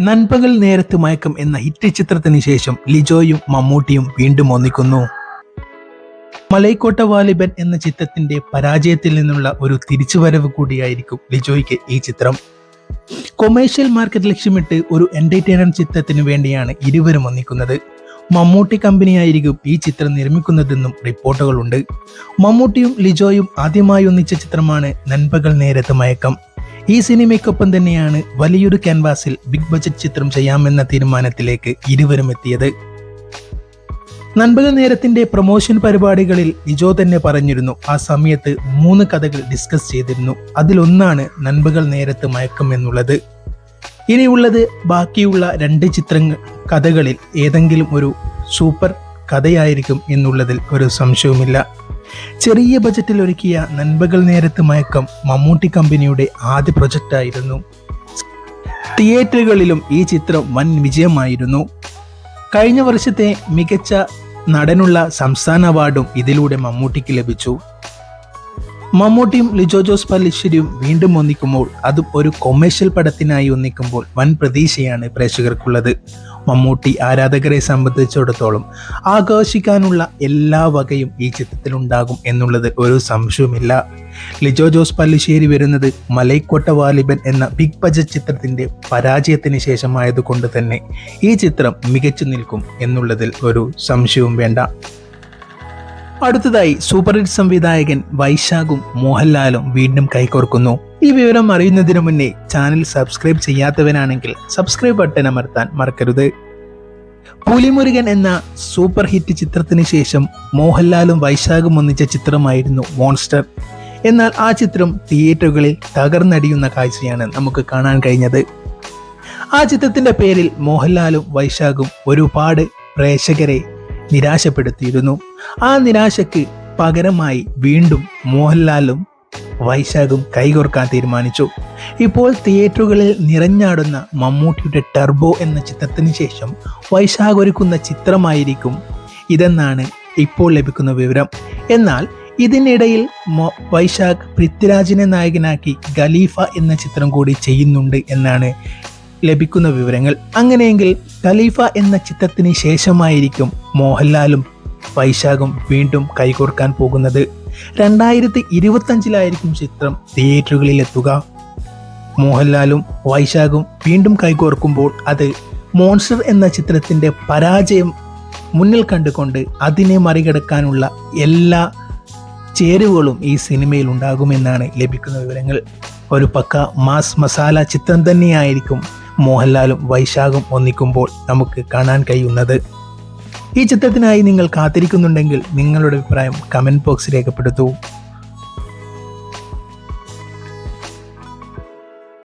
നൻപകൽ നേരത്ത് മയക്കം എന്ന ഹിറ്റ് ചിത്രത്തിന് ശേഷം ലിജോയും മമ്മൂട്ടിയും വീണ്ടും ഒന്നിക്കുന്നു. മലൈക്കോട്ട വാലിബൻ എന്ന ചിത്രത്തിന്റെ പരാജയത്തിൽ നിന്നുള്ള ഒരു തിരിച്ചുവരവ് കൂടിയായിരിക്കും ലിജോയ്ക്ക് ഈ ചിത്രം. കൊമേഴ്ഷ്യൽ മാർക്കറ്റ് ലക്ഷ്യമിട്ട് ഒരു എന്റർടൈനർ ചിത്രത്തിനു വേണ്ടിയാണ് ഇരുവരും ഒന്നിക്കുന്നത്. മമ്മൂട്ടി കമ്പനിയായിരിക്കും ഈ ചിത്രം നിർമ്മിക്കുന്നതെന്നും റിപ്പോർട്ടുകളുണ്ട്. മമ്മൂട്ടിയും ലിജോയും ആദ്യമായി ഒന്നിച്ച ചിത്രമാണ് നൻപകൽ നേരത്ത് മയക്കം. ഈ സിനിമയ്ക്കൊപ്പം തന്നെയാണ് വലിയൊരു ക്യാൻവാസിൽ ബിഗ് ബജറ്റ് ചിത്രം ചെയ്യാമെന്ന തീരുമാനത്തിലേക്ക് ഇരുവരും എത്തിയത്. നൻപകൽ നേരത്തിന്റെ പ്രൊമോഷൻ പരിപാടികളിൽ ലിജോ തന്നെ പറഞ്ഞിരുന്നു. ആ സമയത്ത് മൂന്ന് കഥകൾ ഡിസ്കസ് ചെയ്തിരുന്നു. അതിലൊന്നാണ് നൻപകൽ നേരത്ത് മയക്കം എന്നുള്ളത്. ഇനിയുള്ളത് ബാക്കിയുള്ള രണ്ട് ചിത്രങ്ങൾ കഥകളിൽ ഏതെങ്കിലും ഒരു സൂപ്പർ കഥയായിരിക്കും എന്നുള്ളതിൽ ഒരു സംശയവുമില്ല. ചെറിയ ബജറ്റിൽ ഒരുക്കിയ നൻപകൽ നേരത്ത് മയക്കം മമ്മൂട്ടി കമ്പനിയുടെ ആദ്യ പ്രൊജക്റ്റായിരുന്നു തിയേറ്ററുകളിലും ഈ ചിത്രം വൻ വിജയമായിരുന്നു. കഴിഞ്ഞ വർഷത്തെ മികച്ച നടനുള്ള സംസ്ഥാന അവാർഡും ഇതിലൂടെ മമ്മൂട്ടിക്ക് ലഭിച്ചു. മമ്മൂട്ടിയും ലിജോ ജോസ് പല്ലിശ്ശേരിയും വീണ്ടും ഒന്നിക്കുമ്പോൾ അതും ഒരു കൊമേഴ്ഷ്യൽ പടത്തിനായി ഒന്നിക്കുമ്പോൾ വൻ പ്രതീക്ഷയാണ് പ്രേക്ഷകർക്കുള്ളത്. മമ്മൂട്ടി ആരാധകരെ സംബന്ധിച്ചിടത്തോളം ആഘോഷിക്കാനുള്ള എല്ലാ വകയും ഈ ചിത്രത്തിലുണ്ടാകും എന്നുള്ളത് ഒരു സംശയവുമില്ല. ലിജോ ജോസ് പല്ലിശ്ശേരി വരുന്നത് മലൈക്കോട്ട വാലിബൻ എന്ന ബിഗ് ബജറ്റ് ചിത്രത്തിന്റെ പരാജയത്തിന് ശേഷമായതുകൊണ്ട് തന്നെ ഈ ചിത്രം മികച്ചു നിൽക്കും എന്നുള്ളതിൽ ഒരു സംശയവും വേണ്ട. അടുത്തതായി സൂപ്പർ ഹിറ്റ് സംവിധായകൻ വൈശാഖും മോഹൻലാലും വീണ്ടും കൈകോർക്കുന്നു. ഈ വിവരം അറിയുന്നതിനു മുന്നേ ചാനൽ സബ്സ്ക്രൈബ് ചെയ്യാത്തവനാണെങ്കിൽ സബ്സ്ക്രൈബ് ബട്ടൺ അമർത്താൻ മറക്കരുത്. പുലിമുരുകൻ എന്ന സൂപ്പർ ഹിറ്റ് ചിത്രത്തിന് ശേഷം മോഹൻലാലും വൈശാഖും ഒന്നിച്ച ചിത്രമായിരുന്നു മോൺസ്റ്റർ. എന്നാൽ ആ ചിത്രം തിയേറ്ററുകളിൽ തകർന്നടിയുന്ന കാഴ്ചയാണ് നമുക്ക് കാണാൻ കഴിഞ്ഞത്. ആ ചിത്രത്തിന്റെ പേരിൽ മോഹൻലാലും വൈശാഖും ഒരുപാട് പ്രേക്ഷകരെ നിരാശപ്പെടുത്തിയിരുന്നു. ആ നിരാശയ്ക്ക് പകരമായി വീണ്ടും മോഹൻലാലും വൈശാഖും കൈകോർക്കാൻ തീരുമാനിച്ചു. ഇപ്പോൾ തിയേറ്ററുകളിൽ നിറഞ്ഞാടുന്ന മമ്മൂട്ടിയുടെ ടെർബോ എന്ന ചിത്രത്തിന് ശേഷം വൈശാഖ് ഒരുക്കുന്ന ചിത്രമായിരിക്കും ഇതെന്നാണ് ഇപ്പോൾ ലഭിക്കുന്ന വിവരം. എന്നാൽ ഇതിനിടയിൽ വൈശാഖ് പൃഥ്വിരാജിനെ നായകനാക്കി ഖലീഫ എന്ന ചിത്രം കൂടി ചെയ്യുന്നുണ്ട് എന്നാണ് ലഭിക്കുന്ന വിവരങ്ങൾ. അങ്ങനെയെങ്കിൽ ഖലീഫ എന്ന ചിത്രത്തിന് ശേഷമായിരിക്കും മോഹൻലാലും വൈശാഖും വീണ്ടും കൈകോർക്കാൻ പോകുന്നത്. രണ്ടായിരത്തി ഇരുപത്തഞ്ചിലായിരിക്കും ചിത്രം തിയേറ്ററുകളിൽ എത്തുക. മോഹൻലാലും വൈശാഖും വീണ്ടും കൈകോർക്കുമ്പോൾ അത് മോൺസ്റ്റർ എന്ന ചിത്രത്തിന്റെ പരാജയം മുന്നിൽ കണ്ടുകൊണ്ട് അതിനെ മറികടക്കാനുള്ള എല്ലാ ചേരുവകളും ഈ സിനിമയിൽ ഉണ്ടാകുമെന്നാണ് ലഭിക്കുന്ന വിവരങ്ങൾ. ഒരു പക്ക മാസ് മസാല ചിത്രം തന്നെയായിരിക്കും മോഹൻലാലും വൈശാഖും ഒന്നിക്കുമ്പോൾ നമുക്ക് കാണാൻ കഴിയുന്നത്. ഈ ചിത്രത്തിനായി നിങ്ങൾ കാത്തിരിക്കുന്നുണ്ടെങ്കിൽ നിങ്ങളുടെ അഭിപ്രായം കമന്റ് ബോക്സ് രേഖപ്പെടുത്തൂ.